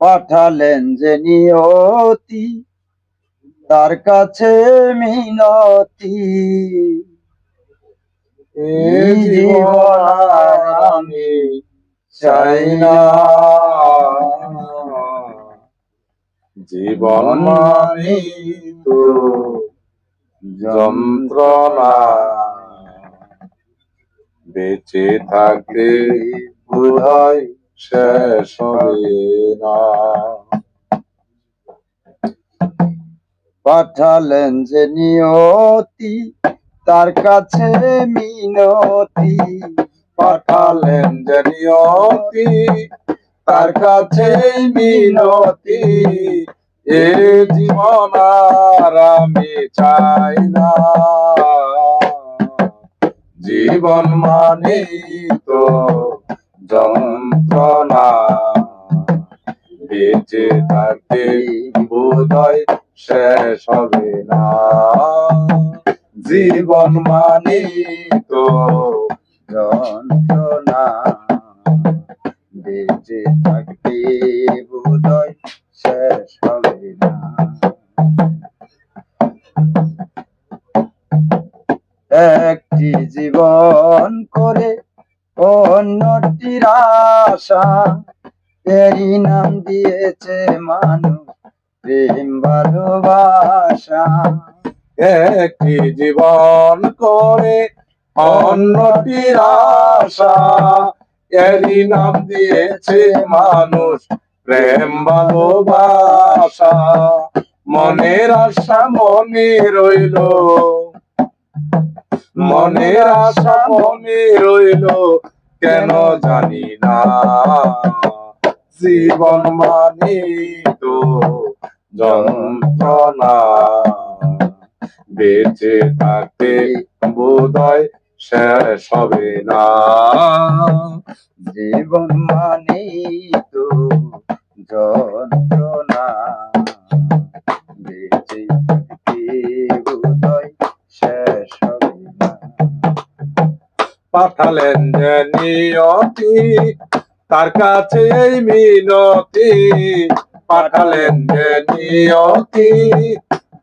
পাঠালেন যে নিয়তি, তার কাছে মিনতি। জীবন আমি চাই না। জীবন মানে তো যন্ত্রণা। বেঁচে থাকতে বোধহয় শেষ হবে। পাঠালেন যে নিয়তি, তার কাছে মিনতি। পাঠালেন যে নিয়তি, তার কাছে মিনতি। এ জীবন আর আমি চাই না। জীবন মানে তো যন্ত্রণা। বেঁচে থাকতে বোধহয় শেষ হবে না। জীবন মানে তো যন্ত্রণা বেঁচে থাকতে বোধহয় শেষ হবে না। একটি জীবন করে অন্যটির আশা এরই নাম দিয়েছে মানুষ, প্রেম, ভালোবাসা। একটি জীবন করে অন্যটির আশা। এরই নাম দিয়েছে মানুষ, প্রেম, ভালোবাসা। মনের আশা মনে রইল। মনের আশা মনে রইল, কেন জানি না। জীবন মানে তো যন্ত্রণা। বেঁচে থাকতে বোধহয় শেষ হবে না। জীবন মানে তো যন্ত্রণা। বেঁচে থাকতে বোধহয় শেষ হবে না। পাঠালেন যে নিয়তি তার কাছে এই মিনতি পাঠালেন যে নিয়তি।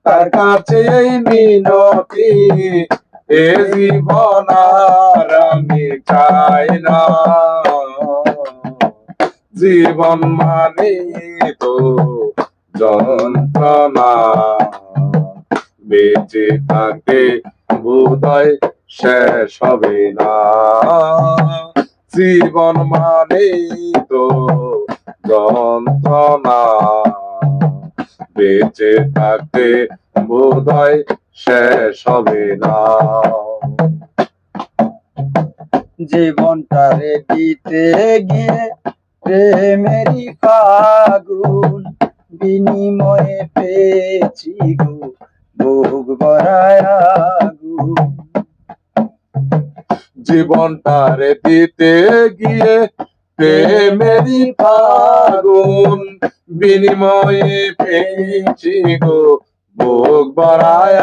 তার কাছে এই মিনতি, এ জীবন আর আমি চাই না। জীবন মানে তো যন্ত্রণা, বেঁচে থাকে বোধহয় শেষ হবে না। জীবন মানে তো যন্ত্রণা বেঁচে থাকতে বোধহয় শেষ হবে না। জীবনটারে দিতে গিয়ে প্রেমেরই ফাগুন বিনিময়ে পেয়েছি গো বুক ভরায় আগুন। জীবনটারে দিতে গিয়ে প্রেমেরই ফাগুন, বিনিময়ে পেয়েছি গো ভোগ ভরায়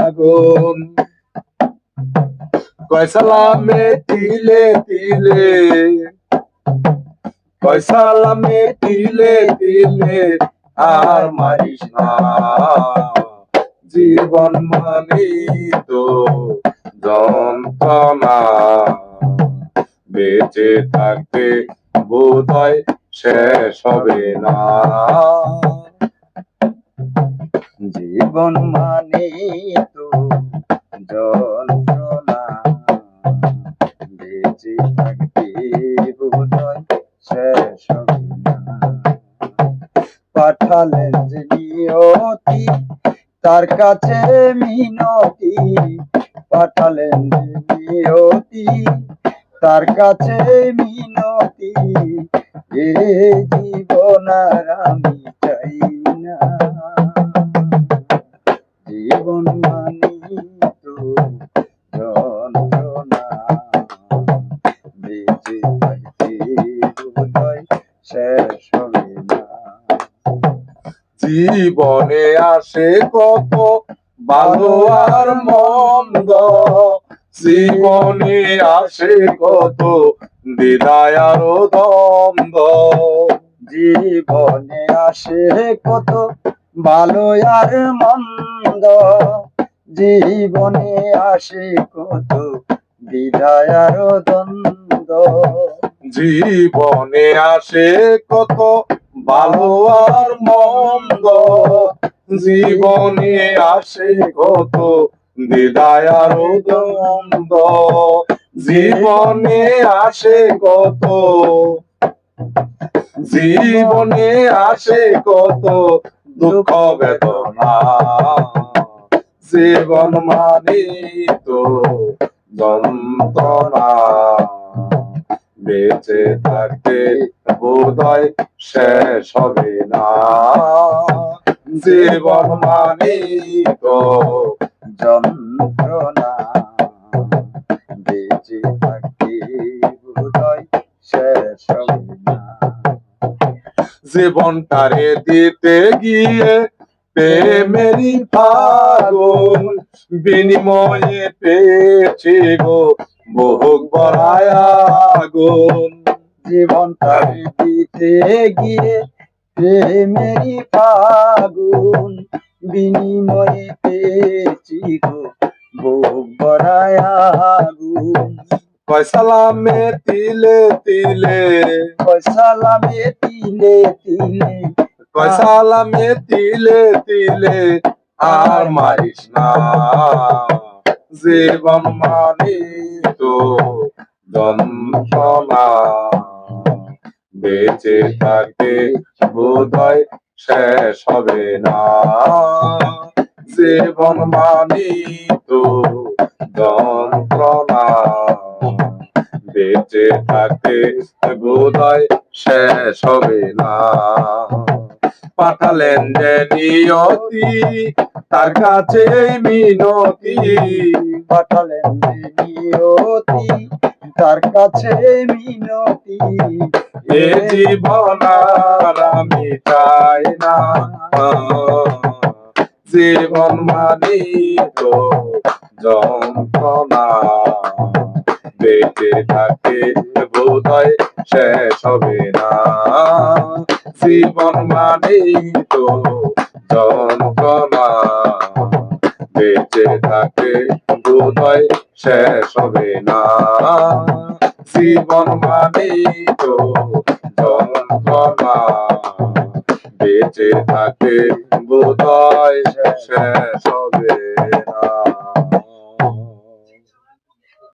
আগুন। কয়সালামে তিলে তিলে কয়সালামে তিলে তিলে আর মারিস না। জীবন মানি তো বেঁচে থাকতে বোধহয় শেষ হবে না। জীবন মানে তো যন্ত্রণা। বেঁচে বোধহয় শেষ হবে না। পাঠালেন যে নিয়তি, তার কাছে মিনতি। পাঠালেন তার কাছে মিনতি। এ জীবন আর আমি চাই না। জীবন মানি তো শেষ জীবনে আসে কত ভালো আর মন্দ জীবনে আসে কত বিদায় আরও দ্বন্দ্ব জীবনে আসে কত ভালো আর মন্দ। জীবনে আসে কত বিদায় দ্বন্দ্ব। জীবনে আসে কত ভালো আর মন্দ। জীবনে আসে কত দিদায় আর দ্বন্দ্ব জীবনে আসে কত? জীবনে আসে কত দুঃখ বেদনা? জীবন মানে তো যন্ত্রণা। বেঁচে থাকতে বোধয় শেষ হবে না। জীবন মানে তো যন্ত্রণা। বেঁচে থাকি বোধহয় শেষ না। জীবনটারে দিতে গিয়ে প্রেমেরই ফাগুন, বিনিময়ে পেয়েছি গো বহু বড়ায় আগুন। জীবনটা দিতে গিয়ে প্রেমেরই ফাগুন বিনিময়ে পেয়েছি গো বুক ভরায় আগুন। কয়সালামে তিলে তিলে সালামে তিলে তিলে কয়সালামে তিলে তিলে আর মারিস না। জীবন মানি তো যন্ত্রণা। বেঁচে থাকে বোধহয় শেষ হবে না। জীবন মানি তো যন্ত্রণা বেঁচে থাকে বোধহয় শেষ হবে না। পাঠালেন যে নিয়তি, তার কাছে মিনতি। পাঠালেন যে নিয়তি, তার কাছে মিনতি। এ জীবন আর না। জীবন মানি তো যন্ত্রণা। বেঁচে থাকে বোধহয় শেষ হবে না। জীবন মানি তো যন্ত্রণা। বেঁচে থাকে বোধহয় শেষ হবে না। জীবন মানে তো যন্ত্রণা বেঁচে থাকে বোধহয় শেষ হবে।